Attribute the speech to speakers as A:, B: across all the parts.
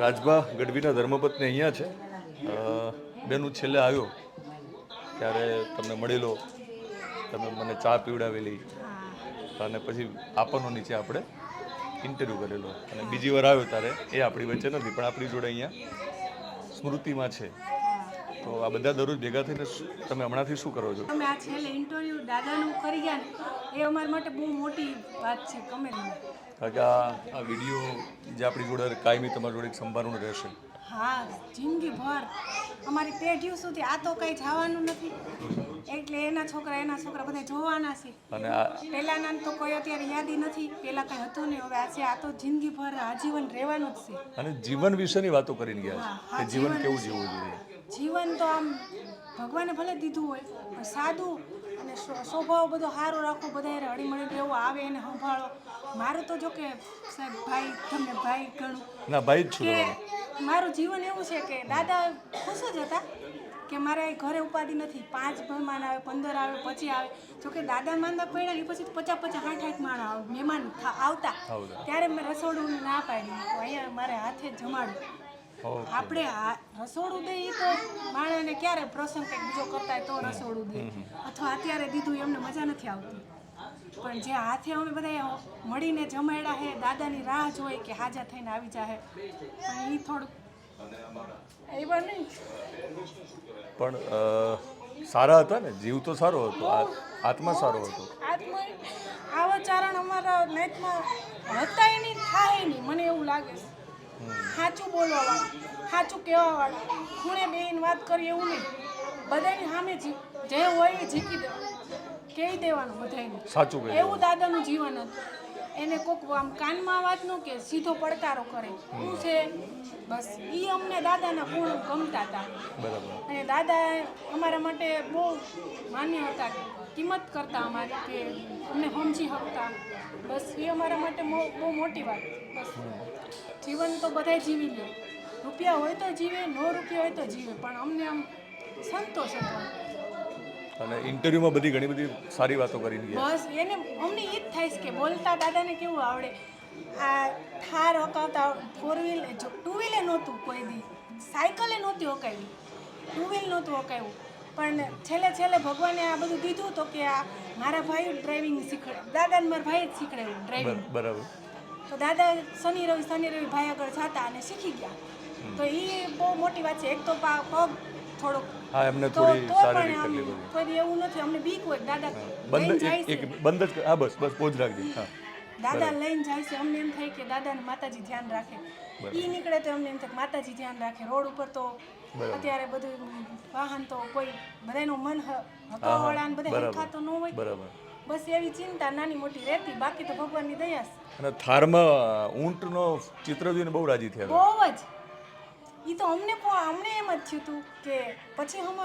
A: રાજભા ગઢવીના ધર્મપત્ની અહીંયા છે. બેનું છેલ્લે આવ્યો ત્યારે તમને મળેલો, તમે મને ચા પીવડાવેલી, અને પછી આપવાનો નીચે આપણે ઇન્ટરવ્યૂ કરેલો. અને બીજી વાર આવ્યો ત્યારે, એ આપણી વચ્ચે નથી, પણ આપણી જોડે અહીંયા સ્મૃતિમાં છે. તો આ બધા દરરોજ ભેગા થઈને તમે હમણાંથી શું કરો છો?
B: અમે આ છેલ્લે ઇન્ટરવ્યૂ દાદાનું કરી ગયા એ અમારા માટે બહુ મોટી વાત છે તે.
A: કારણ કે આ આ વીડિયો જે આપણી જોડે કાયમી તમારી જોડે એક સંભાળનું રહેશે.
B: હા જિંદગીભર. અમારી પેઢીઓ સુધી આ તો કંઈ જવાનું નથી. એટલે એના છોકરા એના છોકરા બધા જોવાના છે.
A: અને આ
B: પહેલાના તો કોઈ અત્યારે યાદી નથી પહેલા કંઈ હતું નહીં હવે આ છે આ તો જિંદગીભર આજીવન રહેવાનું જ છે.
A: અને જીવન વિશેની વાતો કરીને ગયા છે કે જીવન કેવું જીવવું જોઈએ?
B: જીવન તો આમ ભગવાને ભલે દીધું હોય પણ સાદું અને સ્વ- સ્વભાવ બધો સારો રાખવો બધા હળીમળી રહેવું આવે એને સંભાળો. મારું તો જો કે સાહેબ ભાઈ તમને ભાઈ ગણું
A: ના ભાઈ જ છું
B: મારું જીવન એવું છે કે દાદા ખુશ જ હતા કે મારે ઘરે ઉપાધિ નથી. પાંચ મહેમાન આવે પંદર આવે પછી આવે. જો કે દાદા માંદા પડ્યા એ પછી પચાસ પચાસ આઠ આઠ માણ આવે મહેમાન આવતા. ત્યારે મેં રસોડું ના પાડી. અહીંયા મારે હાથે જ જમાડું. આપણે રસોડું દે એ તો માણસને ક્યારે પ્રસંગ કંઈક બીજો કરતા હોય તો રસોડું દે. અથવા અત્યારે દીધું એમને મજા નથી આવતી. પણ જે હાથે અમે બધા મળીને જમાડ્યા હે દાદાની રાહ જોઈ કે હાજા થઈને આવી જાહે. પણ એ નહીં.
A: પણ સારા હતા ને? જીવ તો સારો હતો. આત્મા સારો હતો.
B: આત્મા. આવા ચારણ અમારા નાઈટમાં હતા નહીં થાય નહીં. મને એવું લાગે સાચું બોલવા સાચું કહેવા વાળા ખૂણે બેહીને વાત કરી એવું નહીં. બધાની સામે જી હોય એ જીતી દે. કહી દેવાનું બધાને
A: સાચું કહ્યું.
B: એવું દાદાનું જીવન હતું. એને કોક આમ કાનમાં વાત ન કે સીધો પડકારો કરે. શું છે? બસ એ અમને દાદાના ગુણ ગમતા હતા.
A: બરાબર.
B: અને દાદા અમારા માટે બહુ માન્ય હતા. કિંમત કરતા અમારી કે અમને સમજી શકતા. બસ એ અમારા માટે બહુ મોટી વાત. બસ. જીવન તો બધાય જીવી લે. રૂપિયા હોય તો જીવે નો રૂપિયા હોય તો જીવે. પણ અમને આમ સંતોષ હતો.
A: અને ઇન્ટરવ્યુમાં બધી ઘણી બધી સારી વાતો કરીને ગયા.
B: બસ એને અમને એ જ થાય છે કે બોલતા દાદાને કેવું આવડે? આ થાર હકાવતા ફોર વ્હીલ જો ટુ વ્હીલે નહોતું કોઈ દી. સાયકલે નહોતી હકાવી. ટુ વ્હીલ નહોતું હકાવ્યું. પણ છેલ્લે છેલ્લે ભગવાને આ બધું દીધું તો કે આ મારા ભાઈ ડ્રાઇવિંગ શીખડે દાદાને મારા ભાઈ જ શીખડાવ્યું ડ્રાઇવિંગ
A: બરાબર
B: તો દાદા શનિ રવિ શનિ રવિ ભાઈ આગળ જતા અને શીખી ગયા. તો એ બહુ મોટી વાત છે. એક તો પગ થોડોક
A: હા એમને થોડી શારીરિક તકલીફ હતી
B: કોઈ એવું નથી અમને બીક હોય દાદા
A: બંધ એક બંધ જ હા બસ બસ પોજ રાખજે હા.
B: દાદા લઈને જાય છે અમને એમ થાય કે દાદાને માતાજી ધ્યાન રાખે. ઈ નીકળે તો અમને એમ થાય માતાજી ધ્યાન રાખે રોડ ઉપર તો અત્યારે બધું વાહન તો કોઈ બધાનું મન હકાવાળા બધા
A: બરાબર.
B: હરખા તો ન હોય.
A: બરાબર.
B: બસ એવી ચિંતા નાની મોટી રહેતી બાકી તો ભગવાનની દયા છે
A: અને થારમાં ઊંટનો ચિત્ર જોઈને બહુ રાજી થયા
B: બહુ જ. એ તો અમને પણ અમને એમ જ થયું હતું કે પછી હમ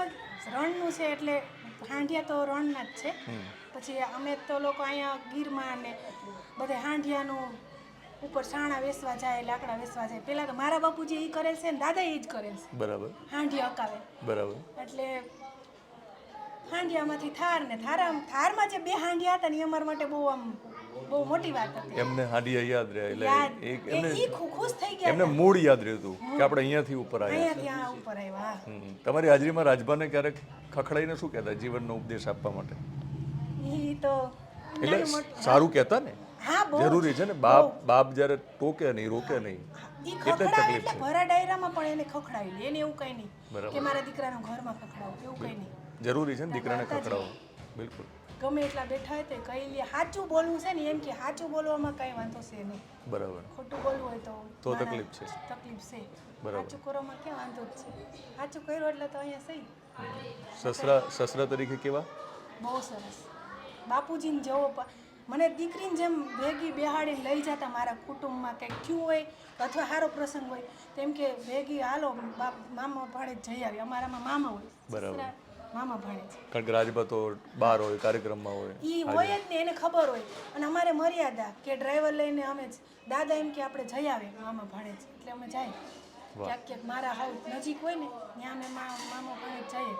B: રણનું છે એટલે હાંડિયા તો રણના જ છે. પછી અમે તો લોકો અહીંયા ગીરમાં ને બધે હાંડિયાનું ઉપર સાણા વેસવા જાય લાકડા વેસવા જાય. પેલા તો મારા બાપુજી એ કરે છે ને દાદા એ જ કરે છે.
A: બરાબર.
B: હાંડિયા અકાવે
A: બરાબર.
B: એટલે હાંડિયામાંથી થાર ને થારા થારમાં જે બે હાંડિયા હતા ને એ અમારા માટે બહુ આમ બહુ મોટી વાત હતી.
A: એમને હાંડિયા યાદ રહ્યા એટલે એક એમને
B: ખુશ થઈ ગયા
A: એમને મૂળ યાદ રહેતું કે આપણે અહીંયાથી ઉપર આવ્યા
B: ઉપર આવ્યા.
A: તમારી હાજરીમાં રાજભાને ક્યારેક ખખડાઈને શું કહેતા જીવનનો ઉપદેશ આપવા માટે?
B: એ તો
A: એટલે સારું કહેતા ને?
B: હા
A: જરૂરી છે ને બાપ બાપ જ્યારે ટોકે નહીં રોકે નહીં એટલે તકલીફ છે.
B: ભરા ડાયરામાં પણ એને ખખડાવી લે એને એવું કઈ નહીં કે મારા દીકરાનું ઘરમાં ખખડાવું એવું કઈ નહીં.
A: જરૂરી છે ને દીકરાને ખખડાવો બિલકુલ.
B: ગમે એટલા બેઠા હોય તો કઈ લે. સાચું બોલવું છે ને એમ કે સાચું બોલવામાં કઈ વાંધો છે નહીં.
A: બરાબર.
B: ખોટું બોલવું હોય તો
A: તો તકલીફ છે.
B: તકલીફ છે. સાચું કરવામાં ક્યાં વાંધો જ છે? સાચું કર્યું એટલે તો અહીંયા સહી.
A: સસરા સસરા તરીકે કેવા?
B: બહુ સરસ. બાપુજીને જેવો મને દીકરીને જેમ ભેગી બેહાડીને લઈ જતા મારા કુટુંબમાં કંઈક થયું હોય અથવા સારો પ્રસંગ હોય તેમ કે ભેગી હાલો બાપ મામા ભાડે જઈ આવી અમારામાં મામા હોય.
A: બરાબર.
B: મામા જ
A: કારણ કે રાજભા તો બહાર હોય કાર્યક્રમમાં હોય.
B: એ હોય જ ને એને ખબર હોય. અને અમારે મર્યાદા કે ડ્રાઈવર લઈને અમે દાદા એમ કે આપણે જઈ આવે. મામા જ એટલે અમે જાય. ક્યાંક ક્યાંક મારા હાઉસ નજીક હોય ને ત્યાં અમે મામા ભાડે જઈએ.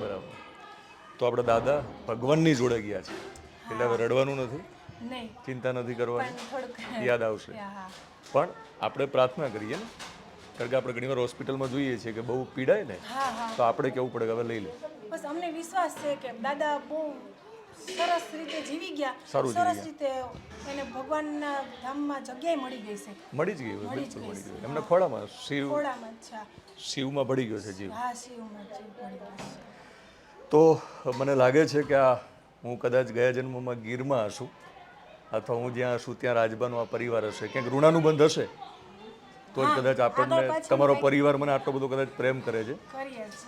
A: બરાબર. તો આપણે દાદા ભગવાનની જોડે ગયા છે. એટલે હવે રડવાનું નથી?
B: નહીં.
A: ચિંતા નથી કરવાની? યાદ આવશે. પણ આપણે પ્રાર્થના કરીએ ને. કારણ કે આપણે ઘણીવાર હોસ્પિટલમાં જોઈએ છીએ કે બહુ પીડાય ને તો આપણે કેવું પડે કે હવે લઈ લે.
B: બસ અમને વિશ્વાસ છે કે દાદા બહુ સરસ રીતે જીવી ગયા.
A: સારું
B: સરસ રીતે એને ભગવાનના ધામમાં જગ્યાએ મળી ગઈ છે.
A: મળી જ ગઈ બિલકુલ મળી ગઈ એમના ખોળામાં શિવ
B: ખોળામાં અચ્છા
A: શિવમાં ભળી ગયો છે જીવ.
B: હા શિવમાં જીવ ભળી ગયો છે.
A: તો મને લાગે છે કે આ હું કદાચ ગયા જન્મમાં ગીરમાં હશું અથવા હું જ્યાં હશું ત્યાં રાજબાનો આ પરિવાર હશે. ક્યાંક ઋણાનુબંધ હશે. તો જ કદાચ આપણને તમારો પરિવાર મને આટલો બધો કદાચ પ્રેમ કરે છે.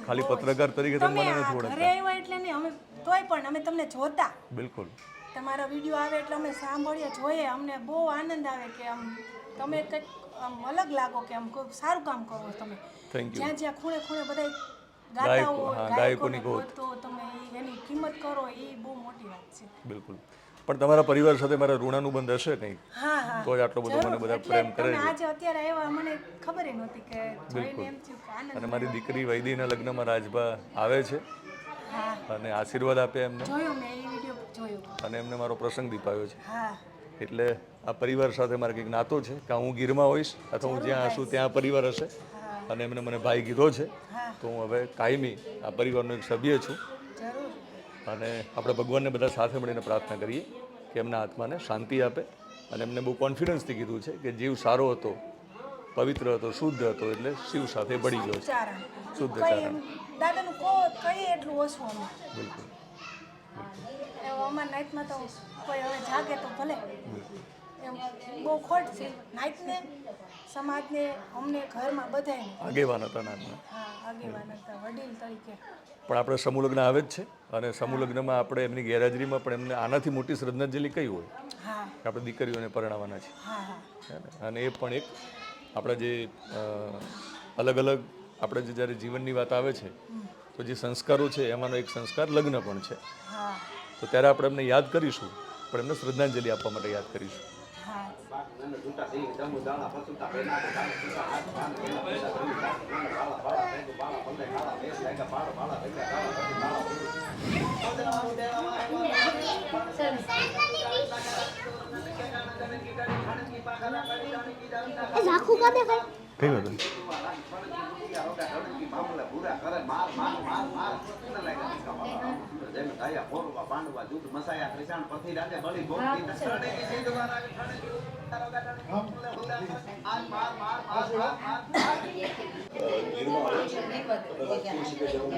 A: ખાલી પત્રકાર તરીકે તમે મને નથી ઓળખતા.
B: ઘરે આવ્યા એટલે નહીં અમે તોય પણ અમે તમને જોતા.
A: બિલકુલ.
B: તમારો વીડિયો આવે એટલે અમે સાંભળીએ જોઈએ. અમને બહુ આનંદ આવે કે આમ તમે કંઈક આમ અલગ લાગો કે આમ સારું કામ કરો તમે.
A: થેન્ક યુ
B: જ્યાં જ્યાં ખૂણે ખૂણે બધા
A: ગાયકો,
B: ગાયકોની
A: ગોત.
B: તો તમે એની કિંમત કરો એ બહુ મોટી વાત છે.
A: બિલકુલ. પણ તમારા પરિવાર સાથે મારા ઋણાનુબંધ હશે નહીં?
B: હા હા.
A: તો જ આટલો બધો મને બધા પ્રેમ કરે છે
B: આજે અત્યારે આવ્યા મને ખબર નહોતી કે આનંદ
A: અને મારી દીકરી વૈદીના લગ્નમાં રાજભા આવે છે. અને આશીર્વાદ આપે એમને.
B: જોયો મેં એ વીડિયો જોયો.
A: અને એમને મારો પ્રસંગ દીપાયો છે.
B: હા.
A: એટલે આ પરિવાર સાથે મારે કંઈક નાતો છે કે હું ગીરમાં હોઈશ અથવા હું જ્યાં હશું ત્યાં પરિવાર હશે. અને એમને મને ભાઈ કીધો છે. તો હું હવે કાયમી આ પરિવારનો એક સભ્ય છું. અને આપણે ભગવાનને બધા સાથે મળીને પ્રાર્થના કરીએ કે એમના આત્માને શાંતિ આપે અને એમને બહુ કોન્ફિડન્સથી કીધું છે કે જીવ સારો હતો પવિત્ર હતો શુદ્ધ હતો એટલે શિવ સાથે બળી ગયો છે. શુદ્ધ ચારણ.
B: દાદાનું કો કઈ એટલું ઓછું
A: બિલકુલ.
B: અમારા નાઇટમાં તો કોઈ હવે જાગે તો ભલે. એમ બહુ ખોટ છે. નાઇટને સમાજને અમને ઘરમાં બધાને
A: આગેવાન હતા નાના.
B: હા આગેવાન હતા વડીલ તરીકે.
A: પણ આપણે સમૂહલગ્ન આવે જ છે. અને સમૂહલગ્નમાં આપણે એમની ગેરહાજરીમાં પણ એમને આનાથી મોટી શ્રદ્ધાંજલિ કઈ હોય?
B: હા.
A: કે આપણે દીકરીઓને પરણાવવાના છે.
B: હા?
A: અને એ પણ એક આપણા જે અલગ અલગ આપણે જે જ્યારે જીવનની વાત આવે છે તો જે સંસ્કારો છે એમાંનો એક સંસ્કાર લગ્ન પણ છે. તો ત્યારે આપણે એમને યાદ કરીશું. પણ એમને શ્રદ્ધાંજલિ આપવા માટે યાદ કરીશું.
B: હા
C: ઝાખું કા દેખાય
A: કઈ વાત નહીં
D: પાંડવા દૂધ મસાયા ત્રિશાણ પરથી રાતે બળી ભોગવી શરણે કી સિંધ વાળા ઠાણે જૂઠ તારો ગાડા ઠાણે આજ માર માર માર માર માર